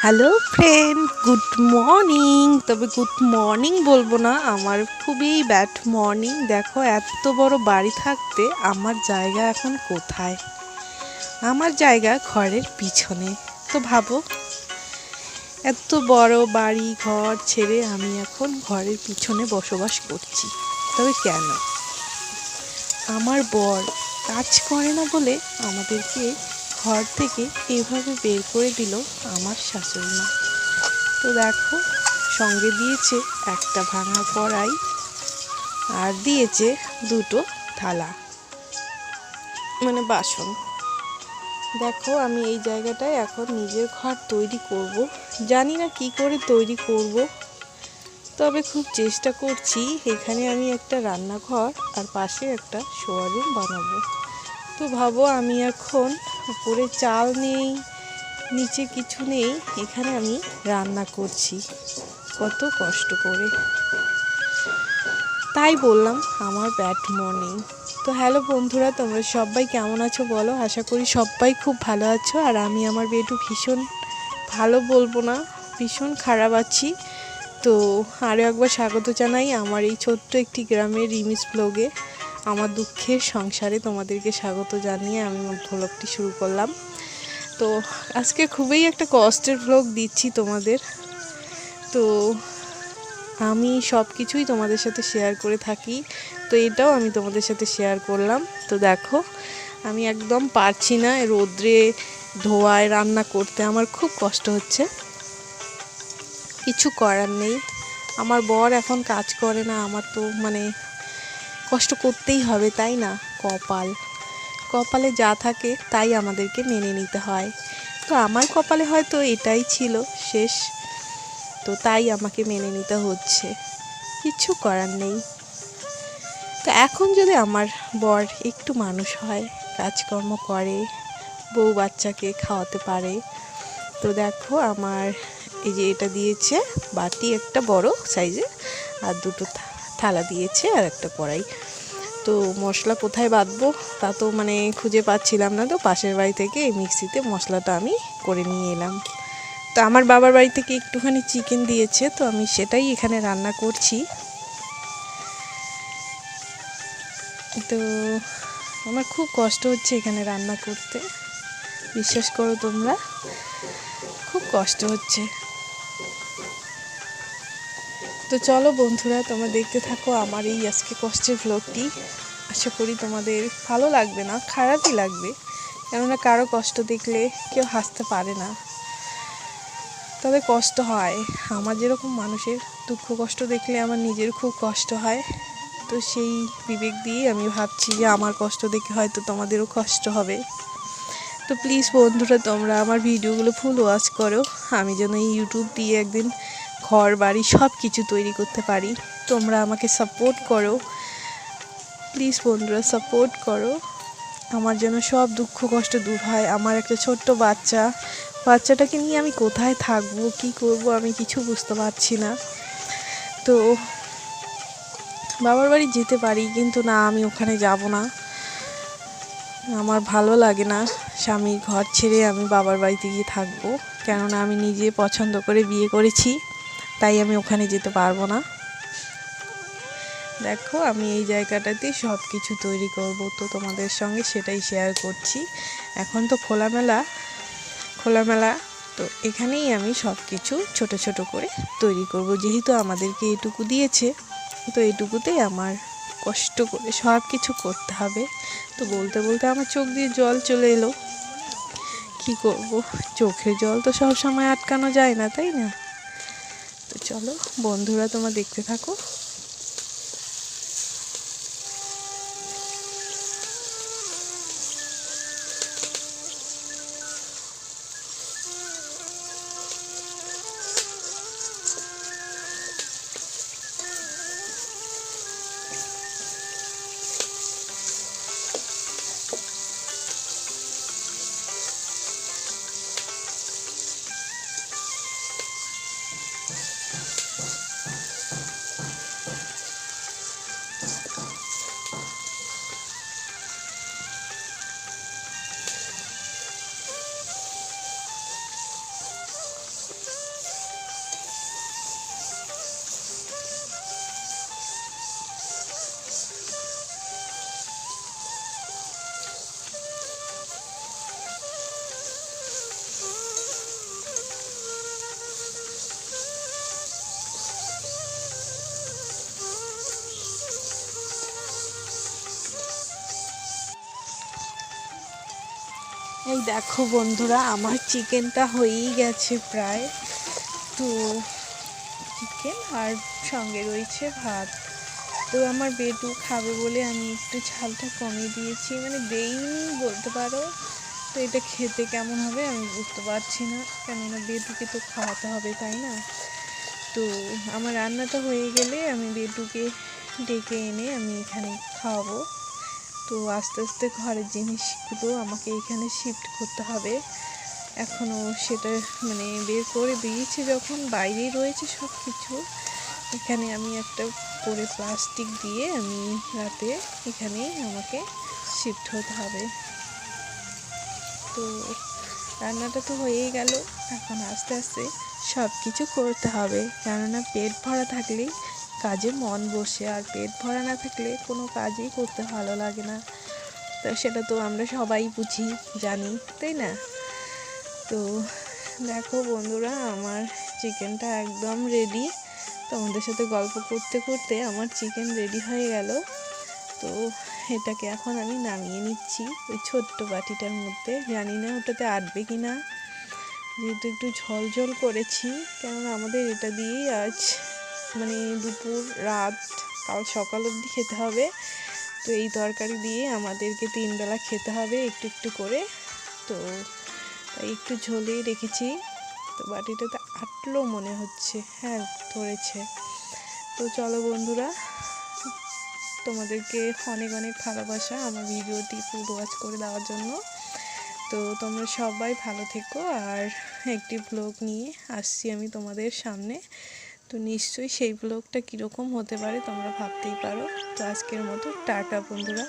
Hello friend, good morning. তবে good morning বলব না, আমার খুবই ব্যাড মর্নিং। দেখো, এত বড় বাড়ি থাকতে আমার জায়গা এখন কোথায়? আমার জায়গা ঘরের পিছনে। তো ভাবো, এত বড় বাড়ি, ঘর ছেড়ে আমি এখন ঘরের পিছনে বসবাস করছি। তবে কেন? আমার বর কাজ করে না বলে আমাদেরকে ঘর থেকে এভাবে বের করে দিল আমার শাশুড়ি মা। তো দেখো, সঙ্গে দিয়েছে একটা ভাঙা কড়াই আর দিয়েছে দুটো থালা মানে বাসন। দেখো, আমি এই জায়গাটায় এখন নিজের ঘর তৈরি করব। জানি না কি করে তৈরি করব, তবে খুব চেষ্টা করছি। এখানে আমি একটা রান্নাঘর আর পাশে একটা শোয়ারুম বানাবো। তো ভাবো, আমি এখন উপরে চাল নেই, নিচে কিছু নেই, এখানে আমি রান্না করছি। কত কষ্ট করে। তাই বললাম, আমার ব্যাড মর্নিং তো হ্যালো বন্ধুরা, তোমরা সবাই কেমন আছো বলো? আশা করি সবাই খুব ভালো আছো, আর আমি আমার বেটু ভীষণ ভালো বলব না, ভীষণ খারাপ আছি। তো আরও একবার স্বাগত জানাই আমার এই ছোট্ট একটি গ্রামের রিমিস ব্লগে আমার দুঃখের সংসারে তোমাদেরকে স্বাগত জানিয়ে আমি ভ্লগটি শুরু করলাম। তো আজকে খুবই একটা কষ্টের ভ্লগ দিচ্ছি তোমাদের। তো আমি সব কিছুই তোমাদের সাথে শেয়ার করে থাকি। তো এটাও আমি তোমাদের সাথে শেয়ার করলাম। তো দেখো, আমি একদম পারছি না রোদ্রে ধোয়ায় রান্না করতে। আমার খুব কষ্ট হচ্ছে। কিছু করার নেই। আমার বর এখন কাজ করে না। আমার তো মানে কষ্ট করতেই হবে, তাই না? কপাল। কপালে যা থাকে, তাই আমাদেরকে মেনে নিতে হয়। তো আমার কপালে হয়তো এটাই ছিল, শেষ। তো তাই আমাকে মেনে নিতে হচ্ছে। কিছু করার নেই। তো এখন যদি আমার বর একটু মানুষ হয়, কাজকর্ম করে, বউ বাচ্চাকে খাওয়াতে পারে, তো দেখো আমার এই যে এটা দিয়েছে, বাটি একটা বড় সাইজে আর দুটো থালা দিয়েছে আর একটা কড়াই। তো মশলা কোথায় বাঁধবো তা তো মানে খুঁজে পাচ্ছিলাম না তো পাশের বাড়ি থেকে এই মিক্সিতে মশলাটা আমি করে নিয়ে এলাম। তো আমার বাবার বাড়ি থেকে একটুখানি চিকেন দিয়েছে তো আমি সেটাই এখানে রান্না করছি। তো আমার খুব কষ্ট হচ্ছে এখানে রান্না করতে। বিশ্বাস করো তোমরা, খুব কষ্ট হচ্ছে। তো চলো বন্ধুরা, তোমরা দেখতে থাকো আমার এই আজকে কষ্টের ভ্লগটি আশা করি তোমাদের ভালো লাগবে না, খারাপই লাগবে। কেননা কারও কষ্ট দেখলে কেউ হাসতে পারে না। তবে কষ্ট হয়। আমার যেরকম মানুষের দুঃখ কষ্ট দেখলে আমার নিজের খুব কষ্ট হয়। তো সেই বিবেক দিয়ে আমি ভাবছি যে আমার কষ্ট দেখে হয়তো তোমাদেরও কষ্ট হবে। তো প্লিজ বন্ধুরা, তোমরা আমার ভিডিওগুলো ফুল ওয়াচ করো। আমি যেন এই ইউটিউব দিয়ে একদিন ঘর বাড়ি সব কিছু তৈরি করতে পারি। তোমরা আমাকে সাপোর্ট করো। প্লিজ বন্ধুরা সাপোর্ট করো। আমার যেন সব দুঃখ কষ্ট দূর হয়। আমার একটা ছোট্ট বাচ্চা। বাচ্চাটাকে নিয়ে আমি কোথায় থাকব, কি করব, আমি কিছু বুঝতে পারছি না। তো বাবার বাড়ি যেতে পারি, কিন্তু না, আমি ওখানে যাব না। আমার ভালো লাগে না স্বামীর ঘর ছেড়ে আমি বাবার বাড়িতে গিয়ে থাকব। কেননা আমি নিজে পছন্দ করে বিয়ে করেছি। তাই আমি ওখানে যেতে পারব না। দেখো, আমি এই জায়গাটাতে সব কিছু তৈরি করব। তো তোমাদের সঙ্গে সেটাই শেয়ার করছি। এখন তো খোলামেলা খোলামেলা। তো এখানেই আমি সব কিছু ছোট ছোট করে তৈরি করব। যেহেতু আমাদেরকে এটুকু দিয়েছে, তো এটুকুতেই আমার কষ্ট করে সব কিছু করতে হবে। তো বলতে বলতে আমার চোখ দিয়ে জল চলে এলো। কি করব? চোখের জল তো সব সময় আটকানো যায় না, তাই না? চলো বন্ধুরা তোমরা দেখতে থাকো। এই দেখো বন্ধুরা, আমার চিকেনটা হয়েই গেছে প্রায়। তো চিকেন আর সঙ্গে রয়েছে ভাত। তো আমার বেটু খাবে বলে আমি একটু ঝালটা কমিয়ে দিয়েছি। মানে দেইনি বলতে পারো। তো এটা খেতে কেমন হবে আমি বুঝতে পারছি না। কেননা বেটুকে তো খাওয়াতে হবে, তাই না? তো আমার রান্নাটা হয়ে গেলে আমি বেটুকে ডেকে এনে আমি এখানে খাওয়াবো। তো আস্তে আস্তে ঘরের জিনিসগুলো আমাকে এখানে শিফট করতে হবে। এখনও সেটা মানে বের করে দিয়েছি যখন বাইরেই রয়েছে সব কিছু এখানে আমি একটা করে প্লাস্টিক দিয়ে আমি রাতে এখানে আমাকে শিফট হতে হবে। তো রান্নাটা তো হয়েই গেল, এখন আস্তে আস্তে সব কিছু করতে হবে। কেননা পেট ভরা থাকলেই কাজে মন বসে আর পেট ভরা না থাকলে কোনো কাজই করতে ভালো লাগে না। তো সেটা তো আমরা সবাই বুঝি, জানি, তাই না? তো দেখো বন্ধুরা, আমার চিকেনটা একদম রেডি তোমাদের সাথে গল্প করতে করতে আমার চিকেন রেডি হয়ে গেল। তো এটাকে এখন আমি নামিয়ে নিচ্ছি ওই ছোট্ট বাটিটার মধ্যে। জানি না ওটাতে আটবে কি না। যেহেতু একটু ঝোল ঝোল করেছি, কেননা আমাদের এটা দিয়েই আজ মানে দুপুর, রাত, কাল সকাল অবধি খেতে হবে। তো এই তরকারি দিয়ে আমাদেরকে তিন বেলা খেতে হবে একটু একটু করে। তো একটু ঝোলেই রেখেছি। তো বাটিটাতে আটলো মনে হচ্ছে। হ্যাঁ ধরেছে। তো চলো বন্ধুরা, তোমাদেরকে অনেক অনেক ভালোবাসা আমার ভিডিওটি ফুল ওয়াচ করে দেওয়ার জন্য। তো তোমরা সবাই ভালো থেকো। আর একটি ব্লগ নিয়ে আসছি আমি তোমাদের সামনে। তো নিশ্চয়ই সেই ব্লগটা কীরকম হতে পারে তোমরা ভাবতেই পারো। তো আজকের মতো টাটা বন্ধুরা।